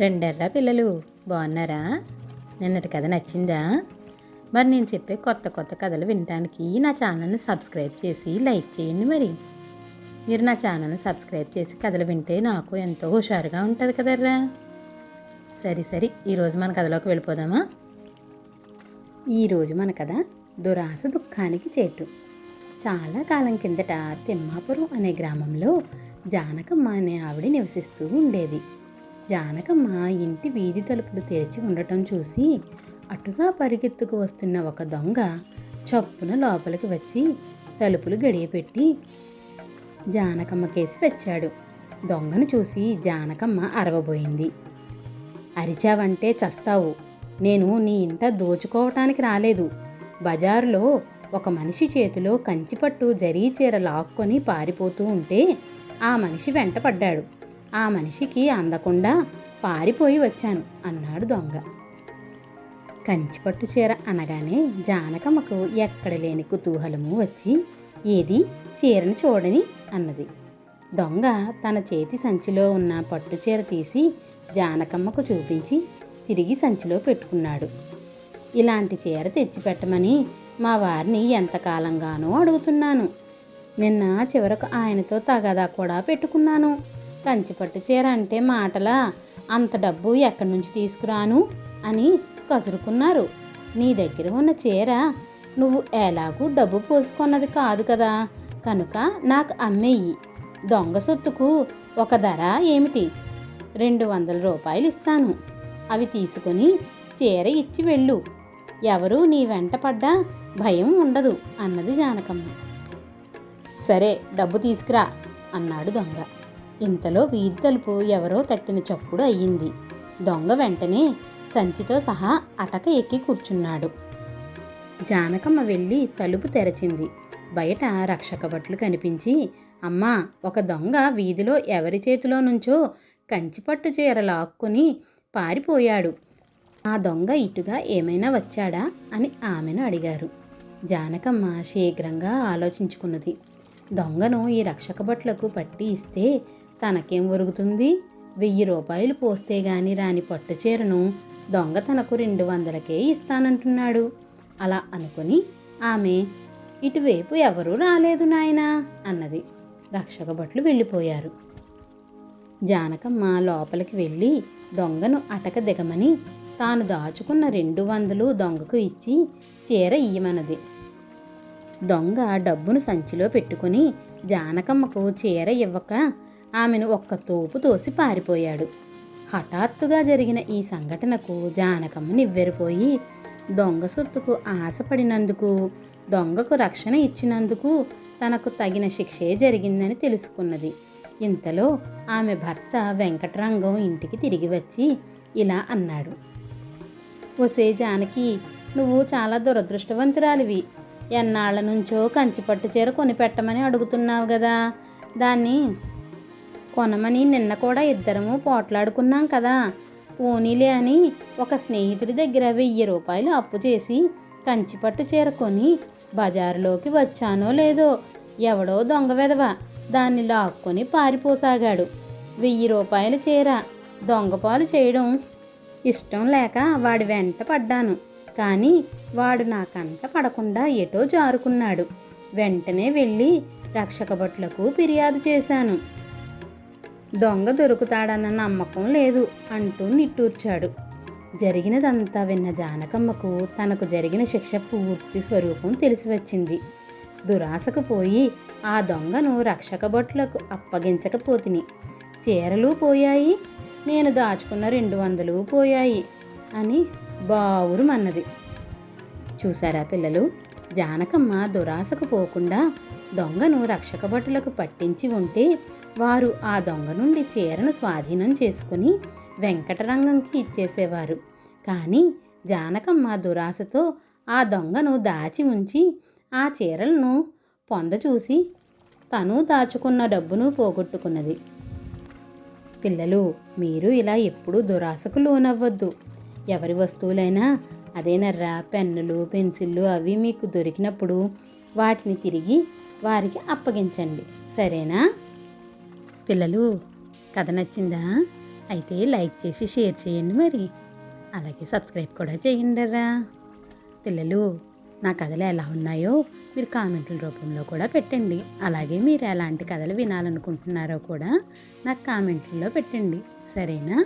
రెండర్రా పిల్లలు బాగున్నారా? నిన్నటి కథ నచ్చిందా? మరి నేను చెప్పే కొత్త కొత్త కథలు వినడానికి నా ఛానల్ని సబ్స్క్రైబ్ చేసి లైక్ చేయండి మరి. మీరు నా ఛానల్ని సబ్స్క్రైబ్ చేసి కథలు వింటే నాకు ఎంతో హుషారుగా ఉంటుంది కదర్రా. సరే సరే ఈరోజు మన కథలోకి వెళ్ళిపోదామా? ఈరోజు మన కథ దురాశ దుఃఖానికి చేటు. చాలా కాలం కిందట తిమ్మాపురం అనే గ్రామంలో జానకమ్మ అనే ఆవిడ నివసిస్తూ ఉండేది. జానకమ్మ ఇంటి వీధి తలుపులు తెరిచి ఉండటం చూసి అటుగా పరిగెత్తుకు వస్తున్న ఒక దొంగ చప్పున లోపలికి వచ్చి తలుపులు గడియపెట్టి జానకమ్మ కేసి వచ్చాడు. దొంగను చూసి జానకమ్మ అరవబోయింది. అరిచావంటే చస్తావు. నేను నీ ఇంట దోచుకోవటానికి రాలేదు. బజారులో ఒక మనిషి చేతిలో కంచిపట్టు జరీ చీర లాక్కొని పారిపోతూ ఉంటే ఆ మనిషి వెంట పడ్డాడు ఆ మనిషికి అందకుండా పారిపోయి వచ్చాను అన్నాడు దొంగ. కంచిపట్టు చీర అనగానే జానకమ్మకు ఎక్కడ లేని కుతూహలము వచ్చి ఏది? చీరను చూడని? అన్నది. దొంగ తన చేతి సంచిలో ఉన్న పట్టు చీర తీసి జానకమ్మకు చూపించి తిరిగి సంచిలో పెట్టుకున్నాడు. ఇలాంటి చీర తెచ్చిపెట్టమని మా వారిని ఎంతకాలంగానో అడుగుతున్నాను. నిన్న చివరకు ఆయనతో తగదా కూడా పెట్టుకున్నాను. కంచిపట్టు చీర అంటే మాటలా? అంత డబ్బు ఎక్కడి నుంచి తీసుకురాను? అని కసురుకున్నారు. నీ దగ్గర ఉన్న చీర నువ్వు ఎలాగూ డబ్బు పోసుకున్నది కాదు కదా? కనుక నాకు అమ్మేయి. దొంగ సొత్తుకు ఒక ధర ఏమిటి? రెండు వందల రూపాయలు ఇస్తాను. అవి తీసుకొని చీర ఇచ్చి వెళ్ళు. ఎవరు నీ వెంట పడ్డా భయం ఉండదు అన్నది జానకమ్మ. సరే డబ్బు తీసుకురా అన్నాడు దొంగ. ఇంతలో వీధి తలుపు ఎవరో తట్టిన చప్పుడు అయ్యింది. దొంగ వెంటనే సంచితో సహా అటక ఎక్కి కూర్చున్నాడు. జానకమ్మ వెళ్ళి తలుపు తెరచింది. బయట రక్షక భట్లు కనిపించి అమ్మా ఒక దొంగ వీధిలో ఎవరి చేతిలో నుంచో కంచిపట్టు చీర లాక్కుని పారిపోయాడు. ఆ దొంగ ఇటుగా ఏమైనా వచ్చాడా అని ఆమెను అడిగారు. జానకమ్మ శీఘ్రంగా ఆలోచించుకున్నది. దొంగను ఈ రక్షక భట్లకు పట్టి ఇస్తే తనకేం ఒరుగుతుంది? వెయ్యి రూపాయలు పోస్తే గాని రాని పట్టు చీరను దొంగ తనకు రెండు వందలకే ఇస్తానంటున్నాడు. అలా అనుకుని ఆమె ఇటువైపు ఎవరూ రాలేదు నాయనా అన్నది. రక్షక భట్లు వెళ్ళిపోయారు. జానకమ్మ లోపలికి వెళ్ళి దొంగను అటక దిగమని తాను దాచుకున్న రెండు వందలు దొంగకు ఇచ్చి చీర ఇయ్యమన్నది. దొంగ డబ్బును సంచిలో పెట్టుకుని జానకమ్మకు చీర ఇవ్వక ఆమెను ఒక్క తోపు తోసి పారిపోయాడు. హఠాత్తుగా జరిగిన ఈ సంఘటనకు జానకమ్మ నివ్వెరిపోయి దొంగ సొత్తుకు ఆశపడినందుకు దొంగకు రక్షణ ఇచ్చినందుకు తనకు తగిన శిక్షే జరిగిందని తెలుసుకున్నది. ఇంతలో ఆమె భర్త వెంకటరంగం ఇంటికి తిరిగి వచ్చి ఇలా అన్నాడు. ఒసే జానకి నువ్వు చాలా దురదృష్టవంతురాలివి. ఎన్నాళ్ళ నుంచో కంచిపట్టు చీర కొనిపెట్టమని అడుగుతున్నావు కదా దాన్ని కొనమని నిన్న కూడా ఇద్దరము పోట్లాడుకున్నాం కదా. పోనీలే అని ఒక స్నేహితుడి దగ్గర వెయ్యి రూపాయలు అప్పు చేసి కంచిపట్టు చేరుకొని బజారులోకి వచ్చానో లేదో ఎవడో దొంగ వెధవ దాన్ని లాక్కొని పారిపోసాగాడు. వెయ్యి రూపాయల చీర దొంగపాలు చేయడం ఇష్టం లేక వాడి వెంట పడ్డాను. కానీ వాడు నా కంట పడకుండా ఎటో జారుకున్నాడు. వెంటనే వెళ్ళి రక్షక భట్లకు ఫిర్యాదు చేశాను. దొంగ దొరుకుతాడన్న నమ్మకం లేదు అంటూ నిట్టూర్చాడు. జరిగినదంతా విన్న జానకమ్మకు తనకు జరిగిన శిక్ష పూర్తి స్వరూపం తెలిసి వచ్చింది దురాశకు పోయి ఆ దొంగను రక్షక భట్లకు అప్పగించకపోతిని. చీరలు పోయాయి నేను దాచుకున్న రెండు వందలు పోయాయి అని బావురు మన్నది చూసారా పిల్లలు? జానకమ్మ దురాశకు పోకుండా దొంగను రక్షక భటులకు పట్టించి ఉంటే వారు ఆ దొంగ నుండి చీరను స్వాధీనం చేసుకుని వెంకటరంగంకి ఇచ్చేసేవారు. కానీ జానకమ్మ దురాశతో ఆ దొంగను దాచి ఉంచి ఆ చీరలను పొందచూసి తను దాచుకున్న డబ్బును పోగొట్టుకున్నది. పిల్లలు మీరు ఇలా ఎప్పుడూ దురాశకు లోనవ్వద్దు. ఎవరి వస్తువులైనా అదేనర్రా పెన్నులు పెన్సిళ్ళు అవి మీకు దొరికినప్పుడు వాటిని తిరిగి వారికి అప్పగించండి. సరేనా? పిల్లలు కథ నచ్చిందా? అయితే లైక్ చేసి షేర్ చేయండి మరి. అలాగే సబ్స్క్రైబ్ కూడా చేయండిరా పిల్లలు నా కథలు ఎలా ఉన్నాయో మీరు కామెంట్ల రూపంలో కూడా పెట్టండి. అలాగే మీరు ఎలాంటి కథలు వినాలనుకుంటున్నారో కూడా నాకు కామెంట్లలో పెట్టండి. సరేనా?